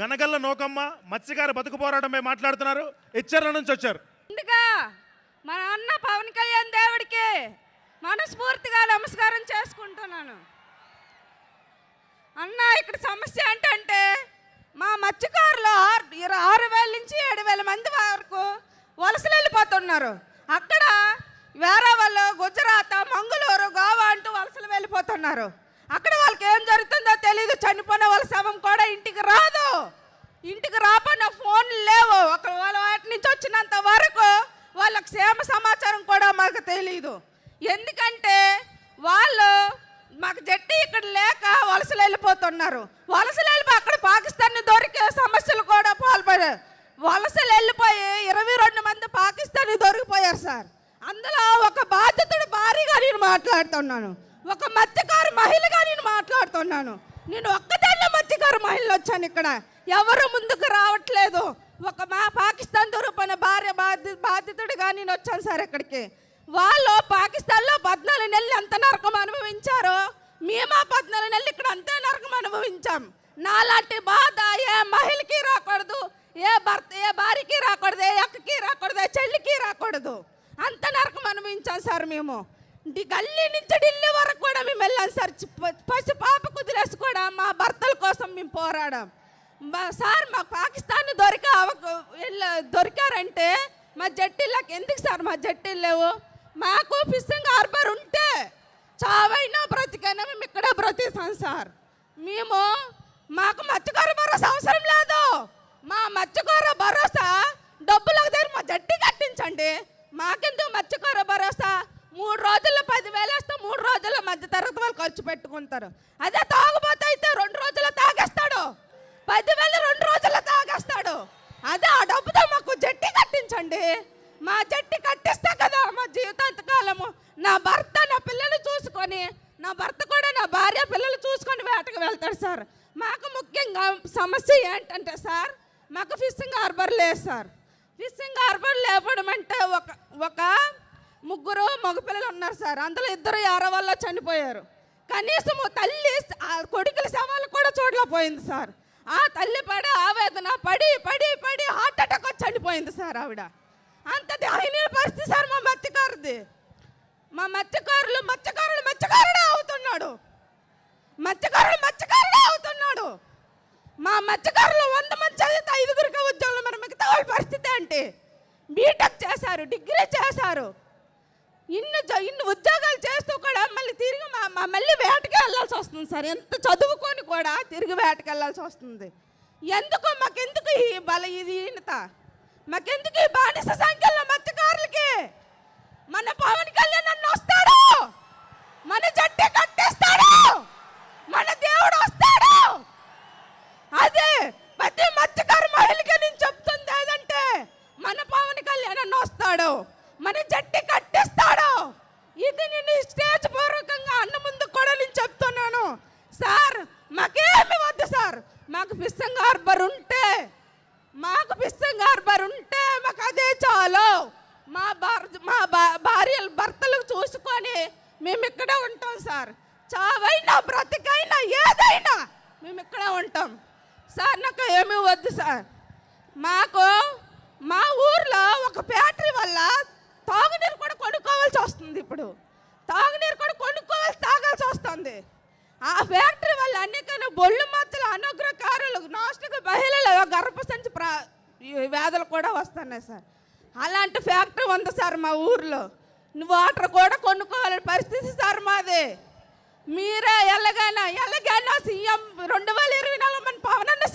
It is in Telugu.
గనగల్ల నోకమ్మ మత్స్యకార బతుకు పోరాటంపై మాట్లాడుతున్నారు. హెచ్చర్ల నుంచి వచ్చారు. ముందుగా మన అన్న పవన్ కళ్యాణ్ దేవుడికి మనస్ఫూర్తిగా నమస్కారం చేసుకుంటున్నాను. అన్న ఇక్కడ సమస్య ఏంటంటే మా మత్స్యకారులు ఆరు ఆరు వేల నుంచి ఏడు వేల మంది వరకు వలసలు వెళ్ళిపోతున్నారు. అక్కడ వేరే వాళ్ళు గుజరాత్ మంగళూరు గోవా అంటూ వలసలు వెళ్ళిపోతున్నారు. అక్కడ వాళ్ళకి ఏం జరుగుతుందో తెలియదు చనిపోయిన వాళ్ళ శవం కూడా ఇంటికి రాదు. ఇంటికి రాపన్న ఫోన్లు లేవు. అక్కడ వాళ్ళ వాటి నుంచి వచ్చినంత వరకు వాళ్ళకి క్షేమ సమాచారం కూడా మాకు తెలియదు ఎందుకంటే వాళ్ళు మాకు జట్టి ఇక్కడ లేక వలసలు వెళ్ళిపోతున్నారు. వలసలు వెళ్ళిపోయి అక్కడ పాకిస్తాన్ దొరికే సమస్యలు కూడా పాల్పడారు వలసలు వెళ్ళిపోయి ఇరవై రెండు మంది పాకిస్తాన్ దొరికిపోయారు సార్. అందులో ఒక బాధితుడు భారీగా నేను మాట్లాడుతున్నాను. ఒక మత్స్యకారు మహిళగా నేను మాట్లాడుతున్నాను. నేను ఒక్కదాన్నే మత్స్యకారు మహిళలు వచ్చాను ఇక్కడ. ఎవరు ముందుకు రావట్లేదు. ఒక మా పాకిస్తాన్ దొరికిపోయిన భార్య బాధి బాధితుడిగా నేను వచ్చాను సార్ ఇక్కడికి. వాళ్ళు పాకిస్తాన్లో పద్నాలుగు నెలలు ఎంత నరకం అనుభవించారో మేము ఆ పద్నాలుగు నెలలు ఇక్కడ అంతే నరకం అనుభవించాం. నాలాంటి బాధ ఏ మహిళకి రాకూడదు ఏ భర్త ఏ భార్యకి రాకూడదు ఏ అక్కకి రాకూడదు ఏ చెల్లికి రాకూడదు. అంత నరకం అనుభవించాం సార్ మేము. గల్లీ నుంచి ఢిల్లీ వరకు కూడా మేము వెళ్ళాం సార్. పసి పాప కుదిరేసి కూడా మా భర్తల కోసం మేము పోరాడాం. మా- సార్ మా పాకిస్తాన్ దొరిక వెళ్ళ- దొరికారంటే మా జట్టిళ్ళకి ఎందుకు సార్ మా జట్టిలు లేవు? మాకు ఫిషింగ్ హార్బర్ ఉంటే చావైనా బ్రతికైనా మేము ఇక్కడ బ్రతిస్తాం సార్. మేము మాకు మత్స్యకార భరోసా అవసరం లేదు. మా మత్స్యకార భరోసా డబ్బులకు దగ్గర మా జట్టి కట్టించండి. మాకెందుకు మత్స్యకార భరోసా? మూడు రోజుల్లో పదివేలు వేస్తే మూడు రోజుల్లో మధ్య తరగతి వాళ్ళు ఖర్చు పెట్టుకుంటారు. అదే తాగుబోతే అయితే రెండు రోజుల్లో తాగేస్తాడు. పదివేలు రెండు రోజుల్లో తాగేస్తాడు. అదే ఆ డబ్బుతో మాకు జట్టి కట్టించండి. మా జట్టి కట్టిస్తే కదా మా జీవితాంతకాలము. నా భర్త నా పిల్లలు చూసుకొని నా భర్త కూడా నా భార్య పిల్లలు చూసుకొని వేటకు వెళ్తాడు సార్. మాకు ముఖ్యంగా సమస్య ఏంటంటే సార్ మాకు ఫిషింగ్ హార్బర్ లేదు సార్. ఫిషింగ్ హార్బర్ లేపడం అంటే ఒక ఒక ముగ్గురు మగపిల్లలు ఉన్నారు సార్. అందులో ఇద్దరు యారో వల్ల చనిపోయారు. కనీసం తల్లి కొడుకుల శవాలు కూడా చూడలేకపోయింది సార్. ఆ తల్లి పడి ఆవేదన పడి పడి పడి హార్ట్ అటాక్ వచ్చి చనిపోయింది సార్ ఆవిడ. అంత దయనీయ పరిస్థితి సార్ మా మత్స్యకారుది. మా మత్స్యకారులు మత్స్యకారులు మత్స్యకారుడే అవుతున్నాడు. మత్స్యకారులు మత్స్యకారుడే అవుతున్నాడు. మా మత్స్యకారులు వంద మంది చదివితే ఐదుగురికి ఉద్యోగులు మరి మిగతా వాళ్ళ పరిస్థితి అంటే బీటెక్ చేశారు డిగ్రీ చేశారు. ఇన్ని జ- ఇన్ని ఉద్యోగాలు చేస్తూ కూడా మళ్ళీ తిరిగి మా మా మళ్ళీ వేటకి వెళ్ళాల్సి వస్తుంది సార్. ఎంత చదువుకొని కూడా తిరిగి వేటకి వెళ్ళాల్సి వస్తుంది. ఎందుకు మాకెందుకు ఈ బల ఇది ఈనత? మాకెందుకు ఈ బానిస సంఖ్యలో మత్స్యకారులకి మన పవన్ కళ్యాణ్ అన్న వస్తాడు మన జట్టి కట్టేస్తాడు మన దేవుడు వస్తాడు అదే ప్రతి మత్స్యకారు మహిళకి నేను చెప్తుంది ఏదంటే మన పవన్ కళ్యాణ్ అన్న వస్తాడు మన జట్టి కట్టిస్తాడు ఇది నేను ఈ స్టేజ్ పూర్వకంగా అన్న ముందు కూడా నేను చెప్తున్నాను సార్ మాకేమి వద్దు సార్ మాకు ఫిషింగ్ హార్బర్ ఉంటే మాకు ఫిషింగ్ హార్బర్ ఉంటే మాకు అదే చాలు మా భార్ మా భార్యలు భర్తలు చూసుకొని మేము ఇక్కడే ఉంటాం సార్. చావైనా బ్రతికైనా ఏదైనా మేము ఇక్కడే ఉంటాం. సార్ నాకు ఏమీ వద్దు సార్. మాకు మా ఊర్లో ఒక ఫ్యాక్టరీ వల్ల తాగునీరు కూడా కొనుక్కోవాల్సి వస్తుంది ఇప్పుడు. తాగునీరు కూడా కొనుక్కోవాల్సి తాగాల్సి వస్తుంది. ఆ ఫ్యాక్టరీ వల్ల అనేక బొళ్ళు మచ్చలు అనుగ్రహకారులు నాస్టిక మహిళలు గర్భసంచి ప్రా వ్యాధులు కూడా వస్తున్నాయి సార్. అలాంటి ఫ్యాక్టరీ ఉంది సార్ మా ఊర్లో. వాటర్ కూడా కొనుక్కోవాలని పరిస్థితి సార్ మాది. మీరే ఎలాగైనా ఎలాగైనా సీఎం రెండు వేల ఇరవై నాలుగు మన పవన్ అన్న